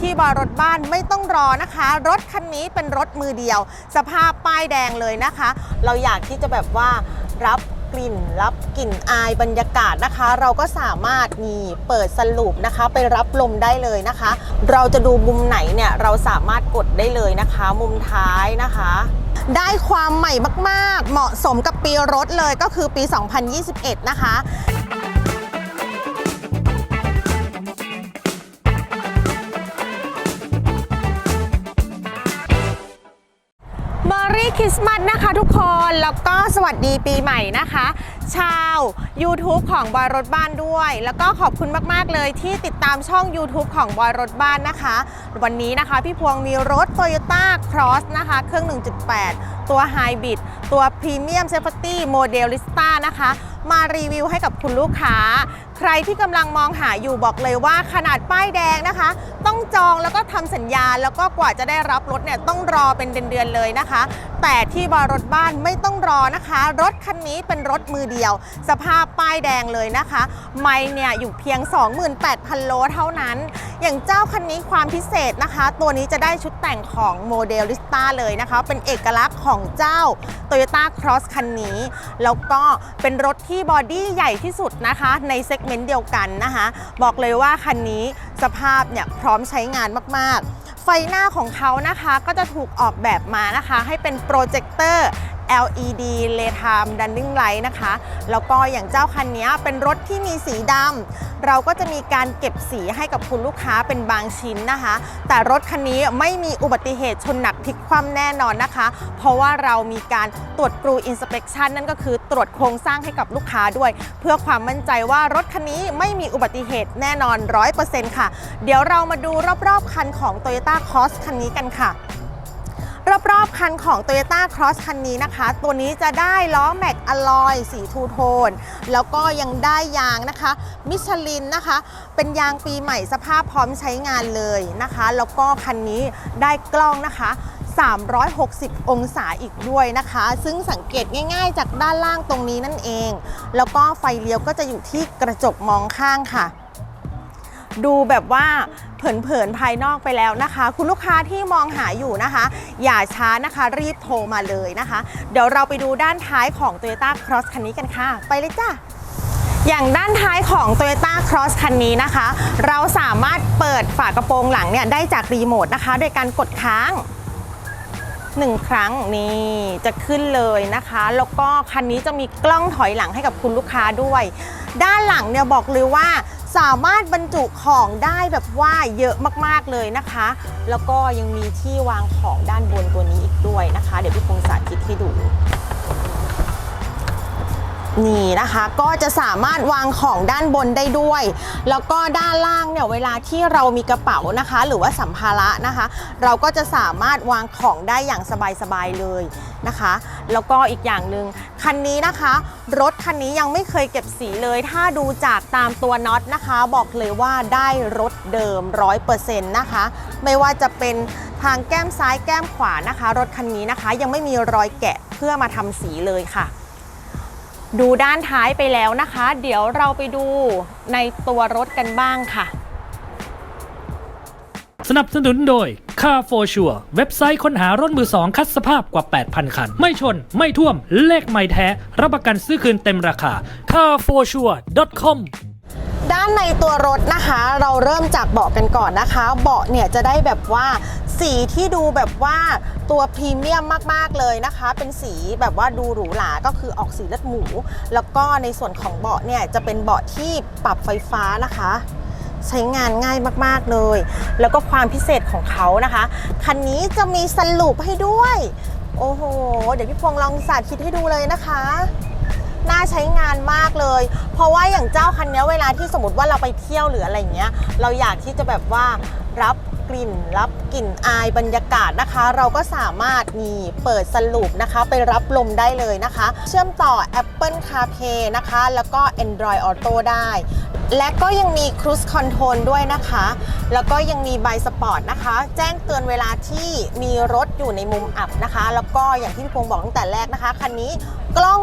ที่บอยรถบ้านไม่ต้องรอนะคะ รถคันนี้เป็นรถมือเดียว สภาพป้ายแดงเลยนะคะ เราอยากที่จะแบบว่ารับกลิ่นรับกลิ่นอายบรรยากาศนะคะ เราก็สามารถนี่เปิดสลูปนะคะ ไปรับลมได้เลยนะคะ เราจะดูมุมไหนเนี่ยเราสามารถกดได้เลยนะคะ มุมท้ายนะคะ ได้ความใหม่มาก ๆ เหมาะสมกับปีรถเลยก็คือปี 2021 นะคะ คริสต์มาสนะคะทุกคนแล้วก็สวัสดีปีใหม่นะคะ ชาว YouTube ของบอยรถบ้านด้วย แล้วก็ขอบคุณมากๆเลยที่ติดตามช่อง YouTube ของบอยรถบ้านนะคะ วันนี้นะคะพี่พวงมีรถ Toyota Cross นะคะ เครื่อง 1.8 ตัว Hybrid ตัว Premium Safety Modelista นะคะ มารีวิวให้กับคุณลูกค้า ใครที่กำลังมองหาอยู่บอกเลยว่าขนาดป้ายแดงนะคะ ต้องจองแล้วก็ทำสัญญาแล้วก็กว่าจะได้รับรถเนี่ยต้องรอเป็นเดือนๆเลยนะคะ แต่ที่บอยรถบ้านไม่ต้องรอนะคะ รถคันนี้เป็นรถมือเดียว สภาพป้ายแดงเลยนะคะ ไม่เนี่ยอยู่เพียง 28,000 โลเท่านั้น อย่างเจ้าคันนี้ความพิเศษนะคะ ตัวนี้จะได้ชุดแต่งของโมเดลิสต้าเลยนะคะ เป็นเอกลักษณ์ของเจ้า Toyota Cross คันนี้ แล้วก็เป็นรถที่บอดี้ใหญ่ที่สุดนะคะในเซกเมนต์เดียวกันนะคะ บอกเลยว่าคันนี้สภาพเนี่ยพร้อมใช้งานมากๆ ไฟหน้าของเขานะคะก็จะถูกออกแบบมานะคะ ให้เป็นโปรเจคเตอร์ LED Daytime Running Light นะคะ แล้วก็อย่างเจ้าคันนี้เป็นรถที่มีสีดำเราก็จะมีการเก็บสีให้กับคุณลูกค้าเป็นบางชิ้นนะคะ แต่รถคันนี้ไม่มีอุบัติเหตุชนหนักพลิกคว่ำแน่นอนนะคะ เพราะว่าเรามีการตรวจกรูอินสเป t ชันนั่นก็คือตรวจโครงสร้างให้กับลูกค้าด้วย เพื่อความมั่นใจว่ารถคันนี้ไม่มีอุบัติเหตุแน่นอน 100%ค่ะ เดี๋ยวเรามาดูรอบๆคันของ Toyota Cross คันนี้กันค่ะ รอบๆ คันของ Toyota Cross คันนี้นะคะ ตัวนี้จะได้ล้อแม็กอลอยสีทูโทน แล้วก็ยังได้ยางนะคะ มิชลินนะคะ เป็นยางปีใหม่สภาพพร้อมใช้งานเลยนะคะ แล้วก็คันนี้ได้กล้องนะคะ 360 องศาอีกด้วยนะคะ ซึ่งสังเกตง่ายๆ จากด้านล่างตรงนี้นั่นเอง แล้วก็ไฟเลี้ยวก็จะอยู่ที่กระจกมองข้างค่ะ ดูแบบว่า เผินๆภายนอกไปแล้วนะคะ คุณลูกค้าที่มองหาอยู่นะคะ อย่าช้านะคะรีบโทรมาเลยนะคะ เดี๋ยวเราไปดูด้านท้ายของ Toyota Cross คันนี้กันค่ะ ไปเลยจ้าอย่างด้านท้ายของ Toyota Cross คันนี้นะคะ เราสามารถเปิดฝากระโปรงหลังเนี่ยได้จากรีโมทนะคะ โดยการกดค้างหนึ่งครั้งนี่จะขึ้นเลยนะคะ แล้วก็คันนี้จะมีกล้องถอยหลังให้กับคุณลูกค้าด้วย ด้านหลังเนี่ยบอกเลยว่า สามารถบรรจุของได้แบบว่าเยอะมากๆเลยนะคะ แล้วก็ยังมีที่วางของด้านบนตัวนี้อีกด้วยนะคะ เดี๋ยวพี่พงศาธิตให้ดู นี่นะคะก็จะสามารถวางของด้านบนได้ด้วย แล้วก็ด้านล่างเนี่ยเวลาที่เรามีกระเป๋านะคะ หรือว่าสัมภาระนะคะ เราก็จะสามารถวางของได้อย่างสบายๆเลยนะคะ แล้วก็อีกอย่างหนึ่งคันนี้นะคะ รถคันนี้ยังไม่เคยเก็บสีเลย ถ้าดูจากตามตัวน็อตนะคะ บอกเลยว่าได้รถเดิม 100%นะคะ ไม่ว่าจะเป็นทางแก้มซ้ายแก้มขวานะคะ รถคันนี้นะคะ ยังไม่มีรอยแกะเพื่อมาทำสีเลยค่ะ ดูด้านท้ายไปแล้วนะคะ เดี๋ยวเราไปดูในตัวรถกันบ้างค่ะ สนับสนุนโดย Car for Sure เว็บไซต์ค้นหารถมือสองคัดสภาพกว่า 8,000 คัน ไม่ชน ไม่ท่วม เลขไม่แท้ รับประกันซื้อคืนเต็มราคา carforsure.com ด้านในตัวรถนะคะ เราเริ่มจากเบาะกันก่อนนะคะ เบาะเนี่ยจะได้แบบว่าสีที่ดูแบบว่าตัวพรีเมียมมากๆเลยนะคะ เป็นสีแบบว่าดูหรูหราก็คือออกสีเลือดหมู แล้วก็ในส่วนของเบาะเนี่ยจะเป็นเบาะที่ปรับไฟฟ้านะคะ ใช้งานง่ายมากๆเลย แล้วก็ความพิเศษของเขานะคะคันนี้จะมีสลูปให้ด้วย โอ้โห เดี๋ยวพี่พวงลองสาธิตให้ดูเลยนะคะ น่าใช้งานมากเลย เพราะว่าอย่างเจ้าคันนี้เวลาที่สมมติว่าเราไปเที่ยวหรืออะไรเงี้ย เราอยากที่จะแบบว่ารับกลิ่นรับกลิ่นอายบรรยากาศนะคะ เราก็สามารถนี่เปิดสรุปนะคะ ไปรับลมได้เลยนะคะ เชื่อมต่อ Apple CarPlay นะคะ แล้วก็ Android Auto ได้ และก็ยังมี Cruise Control ด้วยนะคะ แล้วก็ยังมี By Sport นะคะ แจ้งเตือนเวลาที่มีรถอยู่ในมุมอับนะคะ แล้วก็อย่างที่พี่พงศ์บอกตั้งแต่แรกนะคะ คันนี้กล้อง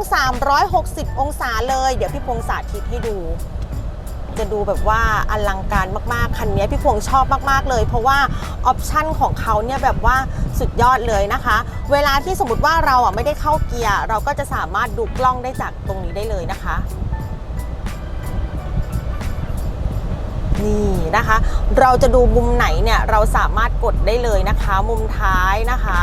360 องศาเลย เดี๋ยวพี่พงศ์สาธิตให้ดู จะดูแบบว่าอลังการมากๆ คันนี้พี่พวงชอบมากๆเลย เพราะว่าออปชั่นของเขาเนี่ยแบบว่าสุดยอดเลยนะคะ เวลาที่สมมติว่าเราอะไม่ได้เข้าเกียร์ เราก็จะสามารถดูกล้องได้จากตรงนี้ได้เลยนะคะ นี่นะคะ เราจะดูมุมไหนเนี่ยเราสามารถกดได้เลยนะคะ มุมท้ายนะคะ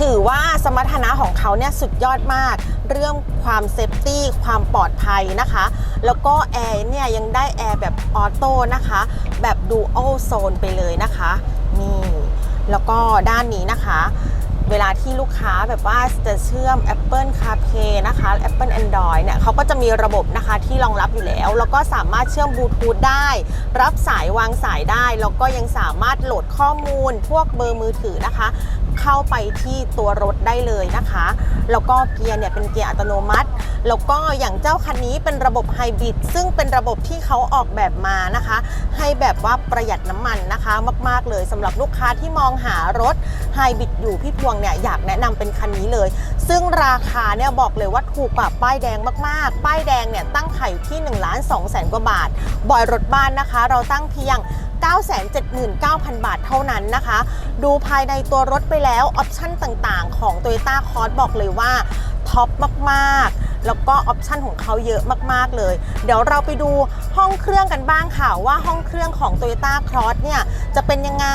ถือว่าสมรรถนะของเขาเนี่ยสุดยอดมาก เรื่องความเซฟตี้ความปลอดภัยนะคะ แล้วก็แอร์เนี่ยยังได้แอร์แบบออโต้นะคะ แบบดูโอโซนไปเลยนะคะ นี่ แล้วก็ด้านนี้นะคะ เวลาที่ลูกค้าแบบว่าจะเชื่อม Apple CarPlay นะคะ Apple Android เนี่ยเขาก็จะมีระบบนะคะที่รองรับอยู่แล้ว แล้วก็สามารถเชื่อมบลูทูธได้ รับสายวางสายได้ แล้วก็ยังสามารถโหลดข้อมูลพวกเบอร์มือถือนะคะ เข้าไปที่ตัวรถได้เลยนะคะ แล้วก็เกียร์เนี่ยเป็นเกียร์อัตโนมัติ แล้วก็อย่างเจ้าคันนี้เป็นระบบไฮบริดซึ่งเป็นระบบที่เขาออกแบบมานะคะ ให้แบบว่าประหยัดน้ำมันนะคะ มาก ๆ เลยสำหรับลูกค้าที่มองหารถไฮบริดอยู่พี่พวงเนี่ยอยากแนะนำเป็นคันนี้เลย ซึ่งราคาเนี่ยบอกเลยว่าถูกกว่าป้ายแดงมากๆ ป้ายแดงเนี่ยตั้งไข่อยู่ที่1นึ่งล้านสองแสนกว่าบาท บอยรถบ้านนะคะ เราตั้งเพียง 979,000 บาทเท่านั้นนะคะ ดูภายในตัวรถไปแล้วออปชั่นต่างๆ ของ Toyota c o r s บอกเลยว่าท็อปมากๆ แล้วก็ออปชั่นของเขาเยอะมากๆเลย เดี๋ยวเราไปดูห้องเครื่องกันบ้างค่ะ ว่าห้องเครื่องของ Toyota Cross เนี่ยจะเป็นยังไง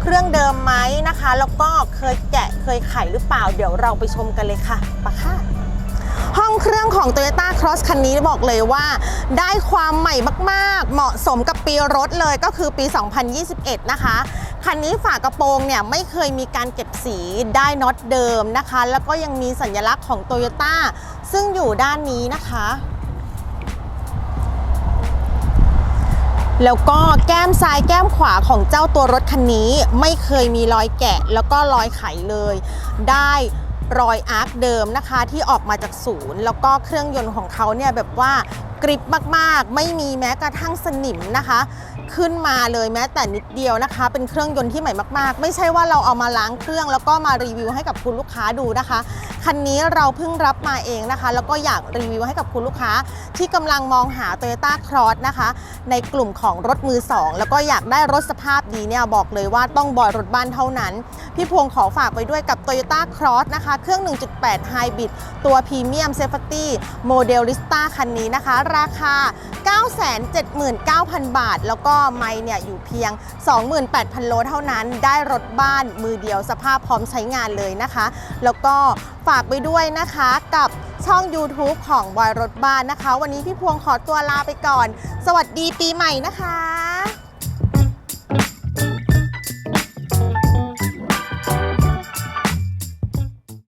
เครื่องเดิมไหมนะคะ แล้วก็เคยแกะเคยไขหรือเปล่า เดี๋ยวเราไปชมกันเลยค่ะไปะค่ะ ห้องเครื่องของ Toyota Cross คันนี้บอกเลยว่าได้ความใหม่มากๆ เหมาะสมกับปีรถเลยก็คือปี 2021 นะคะ คันนี้ฝากระโปรงเนี่ยไม่เคยมีการเก็บสีได้น็อตเดิมนะคะ แล้วก็ยังมีสัญลักษณ์ของ Toyota ซึ่งอยู่ด้านนี้นะคะแล้วก็แก้มซ้ายแก้มขวาของเจ้าตัวรถคันนี้ ไม่เคยมีรอยแกะแล้วก็รอยไขเลย ได้ รอยอาร์คเดิมนะคะที่ออกมาจากศูนย์ แล้วก็เครื่องยนต์ของเขาเนี่ยแบบว่ากริบมากๆ ไม่มีแม้กระทั่งสนิมนะคะ ขึ้นมาเลยแม้แต่นิดเดียวนะคะ เป็นเครื่องยนต์ที่ใหม่มาก ๆ ไม่ใช่ว่าเราเอามาล้างเครื่องแล้วก็มารีวิวให้กับคุณลูกค้าดูนะคะ คันนี้เราเพิ่งรับมาเองนะคะ แล้วก็อยากรีวิวให้กับคุณลูกค้า ที่กำลังมองหา Toyota Cross นะคะ ในกลุ่มของรถมือ 2 แล้วก็อยากได้รถสภาพดีเนี่ยบอกเลยว่าต้องบอยรถบ้านเท่านั้น พี่พวงขอฝากไปด้วยกับ Toyota Cross นะคะ เครื่อง 1.8 Hybrid ตัว Premium Safety โมเดล Lista คันนี้นะคะ ราคา 979,000 บาท แล้วก็ไม่เนี่ยอยู่เพียง 28,000 โลเท่านั้น ได้รถบ้านมือเดียวสภาพพร้อมใช้งานเลยนะคะ แล้วก็ ฝากไปด้วยนะคะกับช่อง YouTube ของบอยรถบ้านนะคะ วันนี้พี่พวงขอตัวลาไปก่อน สวัสดีปีใหม่นะคะ